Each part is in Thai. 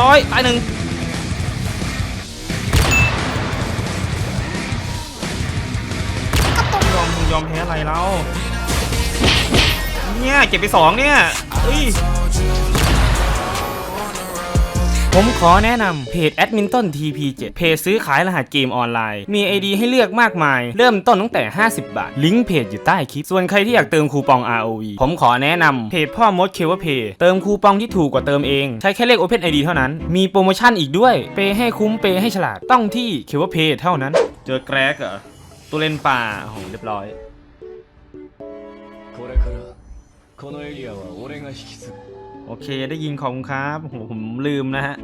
ร้อยตายหนึ่งยอมยอมแพ้อะไรแล้วเนี่ยเก็บไปสองเนี่ยเฮ้ย ผมขอแนะนำเพจ a d m i n t o n TP7 เพจซื้อขายรหัสเกมออนไลน์ มี ID ให้เลือกมากมาย เริ่มต้นตั้งแต่ 50 บาท ลิงก์เพจอยู่ใต้คลิป ส่วนใครที่อยากเติมคูปอง ROV ผมขอแนะนำเพจพ่อมดเคเวเพย์เติมคูปองที่ถูกกว่าเติมเอง ใช้แค่เลข Open ID เท่านั้น มีโปรโมชั่นอีกด้วย เปย์ให้คุ้มเปย์ให้ฉลาด ต้องที่เคเวเพย์เท่านั้น เจอแกรกเหรอตัวเล่นป่าโอ้โหเรียบร้อย これからこのエリアは俺が引き継ぐ โอเคได้ยินของครับโหผมลืมนะฮะ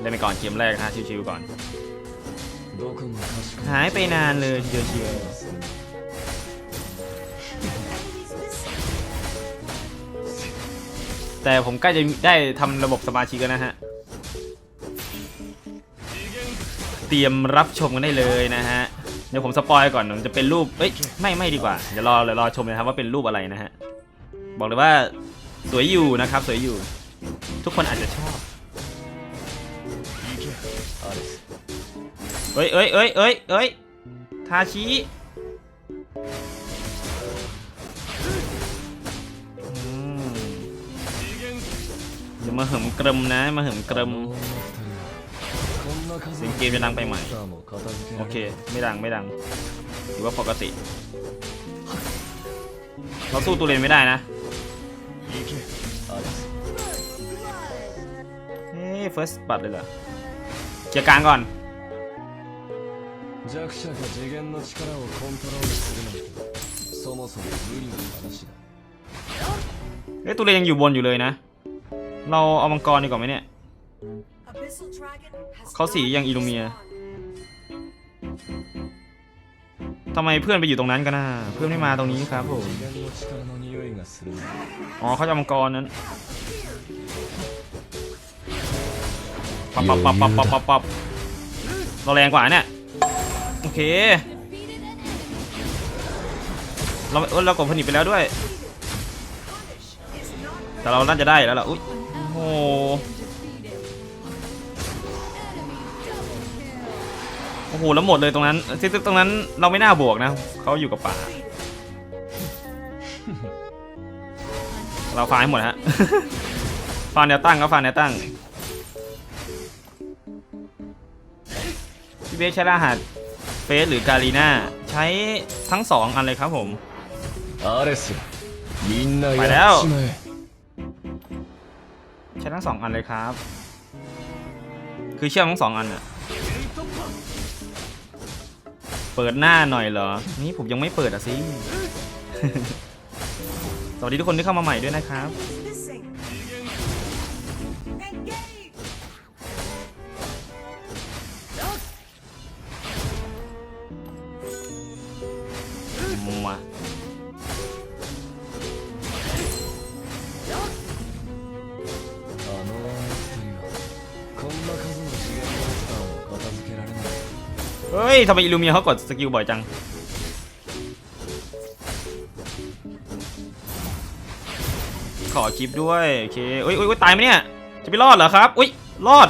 เล่นไปก่อนเกมแรกฮะชิวๆก่อน หายไปนานเลยเชียวเชีแต่ผมใกล้จะได้ทำระบบสมาชิกแล้วนะฮะ เตรียมรับชมกันได้เลยนะฮะ เดี๋ยวผมสปอยก่อนมันจะเป็นรูปเอ้ยไม่ไม่ดีกว่า เดี๋ยวรอเลยรอชมเลยครับว่าเป็นรูปอะไรนะฮะ บอกเลยว่าสวยอยู่นะครับ สวยอยู่ ทุกคนอาจจะชอบ เอ้ยเอ้ยเอ้ยเอ้ยเอ้ยทาชีอย่ามาเหิมกรมนะ มาเหิมกรม เสียงเกมจะดังไปไหม スターも片付け โอ られ เค る ไม่ดังไม่ดังถือว่าปกติ เราสู้ตัวเลนไม่ได้นะ 行けアレス เฮ้ย first ปัดเลยเหรอเคลียร์กลางก่อน 弱者が次元の力をコントロールするなんてそもそも無理な話だ เฮ้ยตัวเลนยังอยู่บนอยู่เลยนะ เราเอามังกรดีกว่าไหมเนี่ย เขาสียังอิลูเมียทำไมเพื่อนไปอยู่ตรงนั้นกันนะเพื่อนไม่มาตรงนี้ครับผมอ๋อเขาจะมังกรนั้นปับปับปับปับปับปับปับเราแรงกว่าเนี่ยโอเคเราเออเรากดผนิตไปแล้วด้วย แต่เราน่าจะได้แล้วล่ะอุ้ยโอ้ โอ้โหแล้วหมดเลยตรงนั้นซิกตรงนั้นเราไม่น่าบวกนะเขาอยู่กับป่า เราฟาให้หมดฮะฟาแนวตั้งก็ฟาแนวตั้งพี่เบสใช้รหัสเฟสหรือกาลีน่าใช้ทั้งสองอันเลยครับผมไปแล้วใช้ทั้งสองอันเลยครับ คือเชื่อมทั้งสองอันอะ เปิดหน้าหน่อยเหรอ นี่ผมยังไม่เปิดอะสิ สวัสดีทุกคนที่เข้ามาใหม่ด้วยนะครับ เฮ้ยทำไมอิลูเมียเขากดสกิลบ่อยจัง ขอคลิปด้วยโอเคอุ้ยอุ้ยตายไหมเนี่ย จะไปรอดเหรอครับ อุ้ยรอด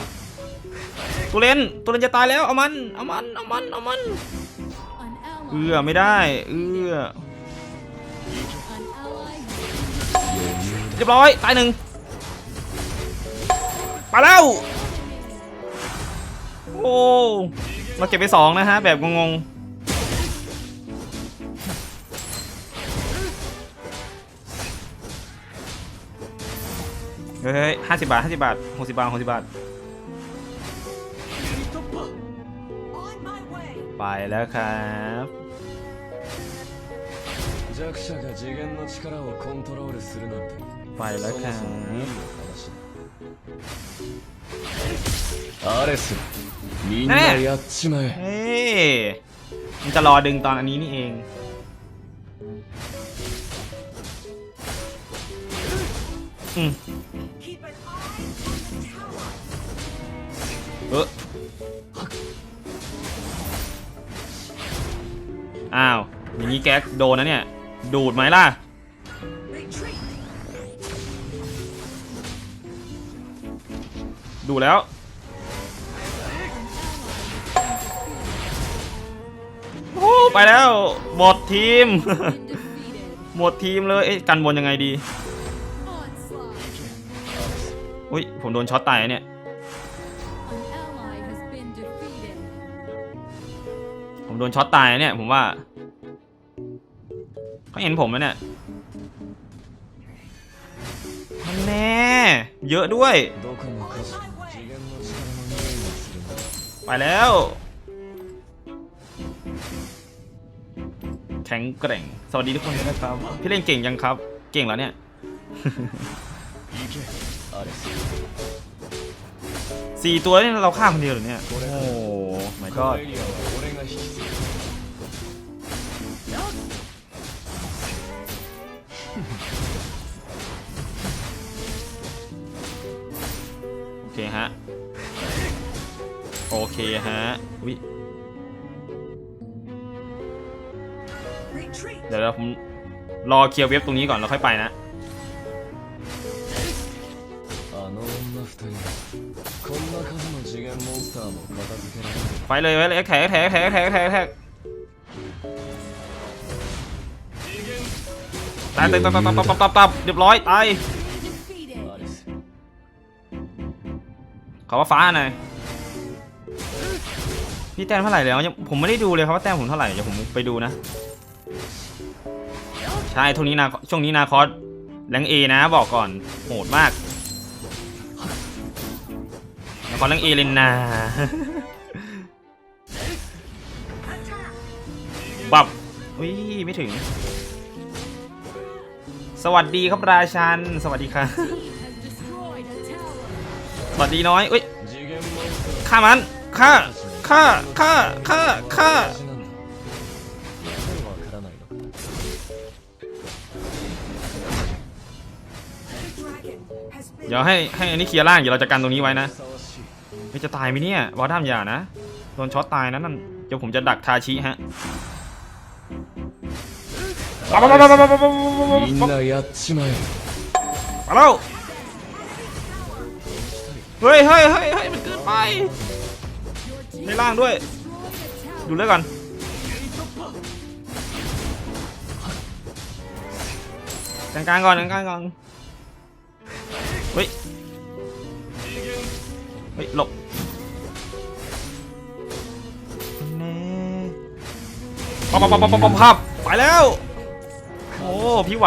ตัวเลนตัวเลนจะตายแล้ว เอามัน เอามัน เอามัน เอามัน เอื้อไม่ได้ เอื้อเรียบร้อย ตายหนึ่งไปแล้ว โอ้ เราเก็บไปสองนะฮะ แบบงงๆ เฮ้ยห้าสิบบาทห้าสิบบาทหกสิบบาทหกสิบบาท ไปแล้วครับ 弱者が次元の力をコントロールするなんてไปแล้วครั そもそも無理บ な話だアレス みんなやっちまえ เฮ้ยมันจะรอดึงตอนอันนี้นี่เอง อืมเอออ อ้าว อย่างนี้แก๊กโดนนะเนี่ย ดูดไหมล่ะ ดูแล้ว ไปแล้วหมดทีม หมดทีมเลยเอ๊กันบนยังไงดีอุ้ยผมโดนช็อตตายเนี่ยผมโดนช็อตตายเนี่ยผมว่าเขาเห็นผมไหมเนี่ยแน่เยอะด้วย ไปแล้ว แข็งแกร่ง สวัสดีทุกคนนะครับ พี่เล่นเก่งยังครับ เก่งแล้วเนี่ย สี่ตัวนี่เราฆ่าคนเดียวหรือเนี่ย โอ้หมายก็โอเคฮะ โอเคฮะ อุ๊ย เดี๋ยวเราผมรอเคลียร์เว็บตรงนี้ก่อนแล้วค่อยไปนะไปเลยไปเลยแท็กแท็กแท็กแท็กแท็กแท็กตายตายตายตายตายตายตาเรียบร้อยตายเขาว่าฟ้าหน่อยพี่แต้มเท่าไหร่แล้วผมไม่ได้ดูเลยครับว่าแต้มผมเท่าไหร่เดี๋ยวผมไปดูนะ ใช่ทุนนี้นาช่วงนี้นาคอสแรงเอนะบอกก่อนโหดมากนาคอสแรงเอเลนนาบับอุ้ยไม่ถึง สวัสดีครับราชัน สวัสดีครับสวัสดีน้อยอุ้ยฆ่ามันฆ่าฆ่าฆ่าฆ่าฆ่า เดี๋ยวให้ให้อันนี้เคลียร์ล่างเดี๋ยวเราจะกันตรงนี้ไว้นะไม่จะตายไหมเนี่ยวอลดามอย่านะโดนช็อตตายนะนั่นเดี๋ยวผมจะดักทาชิฮะมาแล้วเฮ้ยเฮ้ยเฮ้ยเฮ้ยมันเกินไปในล่างด้วยดูเลือดก่อนกลางกลางก่อนกลางกลางก่อน เฮ้ย เฮ้ย หลบป๊อปป๊อปป๊ปป๊อปภาพไปแล้ว โอ้ พี่ไหว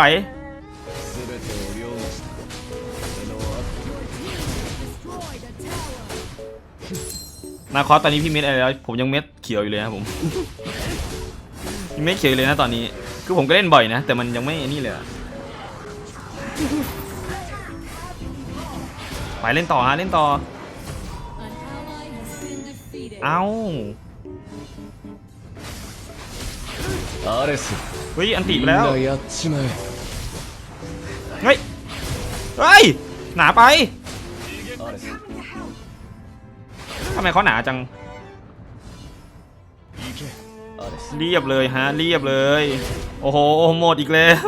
นาคอสตอนนี้พี่เม็ดอะไรแล้ว ผมยังเม็ดเขียวอยู่เลยนะผม ยังเม็ดเขียวเลยนะตอนนี้ คือผมก็เล่นบ่อยนะ แต่มันยังไม่นี่เลยอะ ไปเล่นต่อฮะเล่นต่อ An ally has been defeated. เอ้า アレス เฮ้ย อันติ み ไป ん แล้ว なやっちまえ เฮ้ย เฮ้ย หนาไป アレス ทำไมเขาหนาจัง 行けアレス เรียบเลยฮะ เรียบเลย โอ้โห หมดอีกแล้ว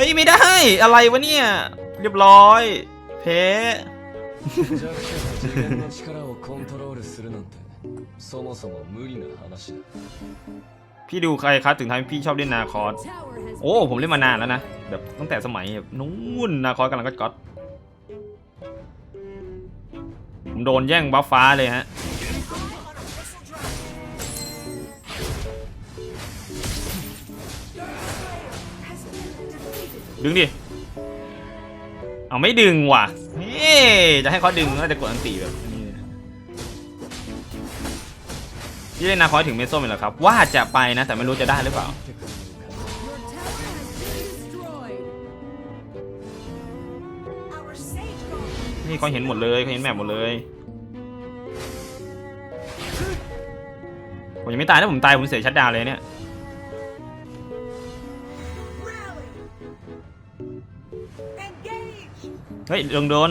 ฮ้ยไม่ได้ อะไรวะเนี่ย เรียบร้อย เพ้พี่ดูใครครับถึงทำให้พี่ชอบเล่นนาคอสโอ้ผมเล่นมานานแล้วนะ แบบตั้งแต่สมัยแบบนู้นนาคอสกำลังก็ก๊อตผมโดนแย่งบัฟฟ้าเลยฮะ ดึงดิ เอาไม่ดึงว่ะเฮ้จะให้เขาดึงก็จะกดอันตีแบบนี้เลยพี่เล่นนาคอสถึงเมสโซ่เลยเหรอครับ ว่าจะไปนะ แต่ไม่รู้จะได้หรือเปล่านี่เขาเห็นหมดเลยเขาเห็นแมปหมดเลยผมยังไม่ตายถ้าผมตายผมเสียชัดดาวเลยเนี่ย เฮ้ยดึงโดน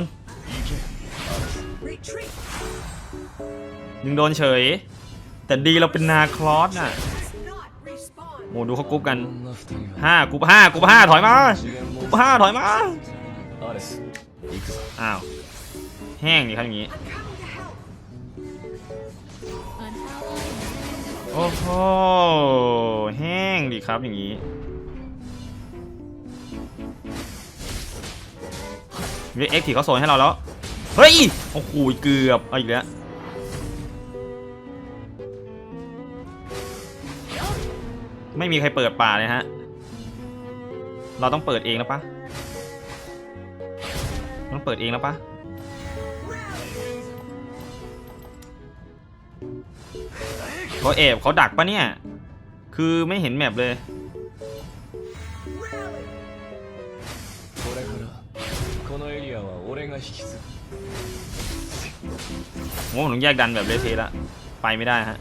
หนึ่งโดนเฉย แต่ดีเราเป็นนาคลอสน่ะโมดูเขากรุ๊ปกันห้ากรุ๊ปห้ากรุ๊ปห้าถอยมากรุ๊ปห้าถอยมาอ้าวแห้งดิครับอย่างนี้โอ้โหแห้งดิครับอย่างนี้ เรียกเอ็กที่เขาโซนให้เราแล้ว เฮ้ย โอ้โหเกือบเอาอีกแล้วไม่มีใครเปิดป่าเลยฮะ เราต้องเปิดเองแล้วปะต้องเปิดเองแล้วปะเขาแอบเขาดักปะเนี่ย คือไม่เห็นแมปเลย ผมต้องแยกดันแบบเลเทะละไปไม่ได้ฮะ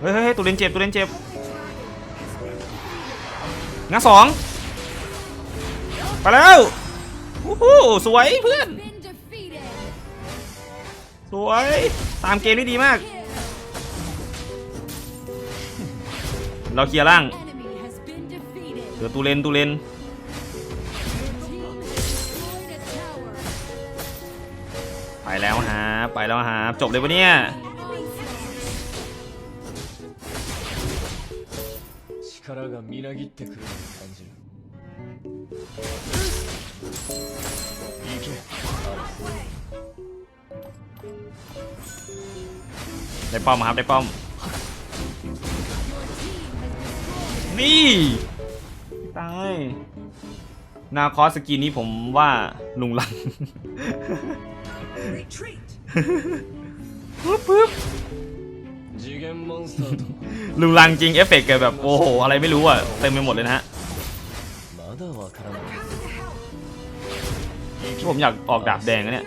เฮ้ยเฮ้ยตัวเล่นเจ็บตัวเล่นเจ็บงักสองไปแล้ววู้ฮู้สวยเพื่อน สวย ตามเกมได้ดีมาก เราเคลียร์ล่าง Enemy has been defeated. เดือตูเลนตูเลน ไปแล้วฮะจบเลยวะเนี่ยได้ป้อมครับได้ป้อม นี่ตายนาคอสกินนี้ผมว่าลุงลัง ปึ๊บปึ๊บลุงลังจริงเอฟเฟกต์เกแบบโอ้โหอะไรไม่รู้อะเต็มไปหมดเลยนะฮะที่ผมอยากออกดาบแดงเนี่ย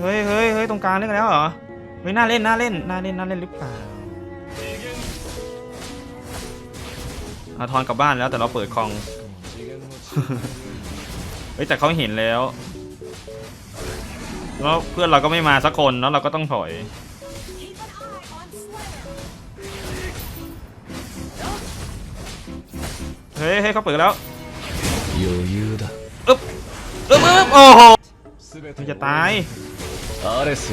เฮ้ยเฮ้ยเฮ้ยตรงกลางเล่นกันแล้วเหรอไม่น่าเล่นน่าเล่นน่าเล่นน่าเล่นหรือเปล่าเอาทอนกลับบ้านแล้วแต่เราเปิดคลอง เฮ้ยแต่เขาเห็นแล้ว แล้วเพื่อนเราก็ไม่มาสักคนแล้วเราก็ต้องถอย Keep an eye on Slayer. เฮ้ยเฮ้ยเขาเปิดแล้ว 余裕だ อึ๊บอึ๊บอึ๊บโอ้โห 全て มันจะตาย アレス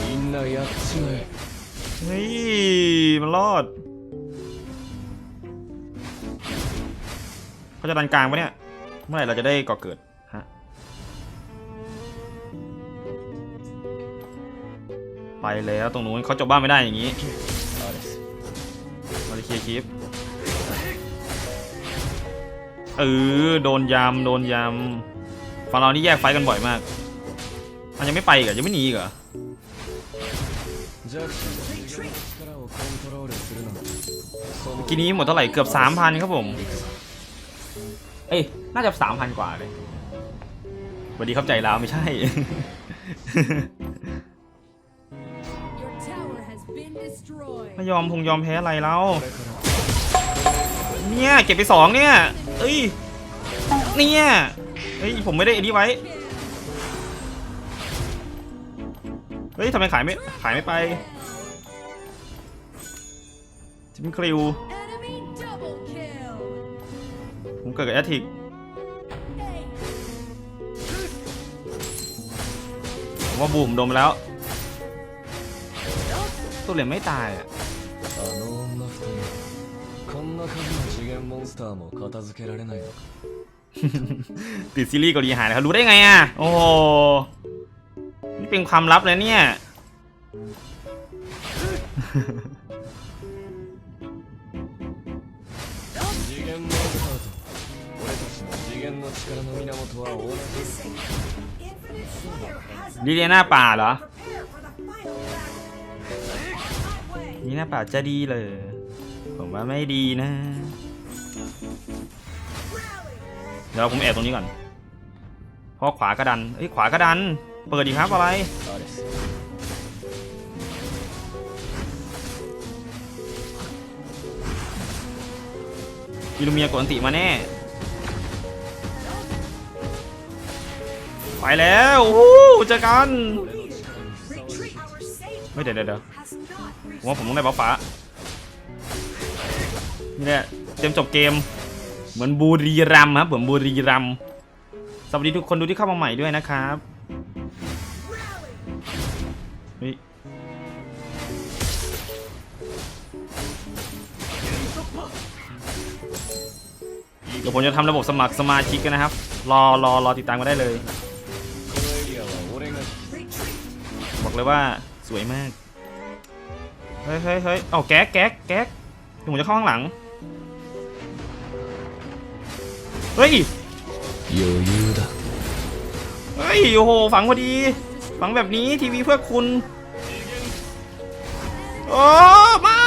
みんなやっちまえ เฮ้ย มันรอด เขาจะดันกลางปะเนี่ย เมื่อไหร่เราจะได้ก่อเกิดฮะไปแล้วตรงนู้นเขาจบบ้านไม่ได้อย่างงี้มาเคลียร์คลิปเออโดนยำโดนยำมฝั่งเรานี่แยกไฟกันบ่อยมาก มันยังไม่ไปเหรอยังไม่หนีเหรอกินนี้หมดเท่าไหร่เกือบ 3,000 ครับผม เอ้ย น่าจะสามพันกว่าเลยสวัสดีเข้าใจลาวไม่ใช่ไม่ยอมพงยอมแพ้อะไรแล้ว เนี่ย เก็บไปสองเนี่ย เอ้ย เนี่ยเฮ้ย ผมไม่ได้อันนี้ไว้ เฮ้ยทำไมขายไม่ ขายไม่ไปทิมคริว ผมเกิดกับแอตทิก Ace. ผมว่าบูมโดนไปแล้ว ตัวเหรียญไม่ตายอ่ะ あの女二人こんな数の次元モンスターも片付けられないのか ติดซีรีส์เกาหลีหายนะครับรู้ได้ไงอ่ะ โอ้โห นี่เป็นความลับเลยเนี่ย ดีเดียหน้าป่าเหรอนี่หน้าป่าจะดีเลย ผมว่าไม่ดีนะ เดี๋ยวผมแอบตรงนี้ก่อนพอาะขวากระดันเอ้ยขวากระดัน เปิดดีครับอะไร อิลูเมียกดอันติมาแน่ ไปแล้วอู้เจอกันไม่เดี๋ยวเดี๋ยวเดี๋ยว has not ผมว่าผมต้องได้บัฟฟ้านี่แหละเต็มจบเกม เหมือนบูรีรัมครับเหมือนบูรีรัมสวัสดีทุกคนดูที่เข้ามาใหม่ด้วยนะครับเฮ้ยเดี๋ยวผมจะทำระบบสมัครสมาชิกกันนะครับ รอรอรอติดตามกันได้เลย อกเลยว่าสวยมาก เฮ้ยเฮ้ยเฮ้ยเอาแก๊กแก๊กแก๊กผมจะเข้าข้างหลัง เฮ้ยเฮ้ยโอ้โห ฝังพอดี ฝังแบบนี้ทีวีเพื่อคุณ โอ้ไม่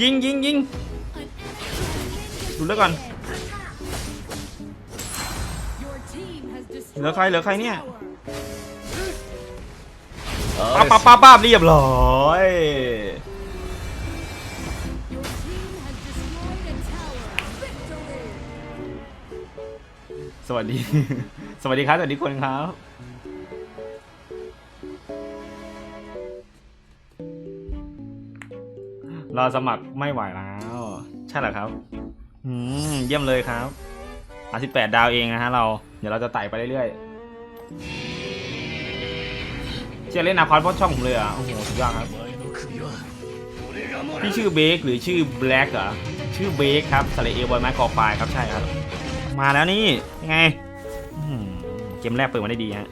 ยิงยิงยิงดูแล้วก่อนเหลือใครเหลือใครเนี่ย ปั๊บปั๊บปั๊บปั๊บเรียบร้อยสวัสดี สวัสดีครับ สวัสดีคนครับ รอสมัครไม่ไหวแล้ว ใช่เหรอครับ อืม เยี่ยมเลยครับอะ18ดาวเองนะฮะเรา เดี๋ยวเราจะไต่ไปเรื่อยๆ จะเล่นอาคอสเพราะช่องผมเลยอะโอ้โหสุดยอดครับพี่ชื่อเบคหรือชื่อแบล็กหรอชื่อเบคครับสรลเอบอยไม้กอควายครับใช่ครับ มาแล้วนี่ไงเกมแรกเปิดมาได้ดีฮะ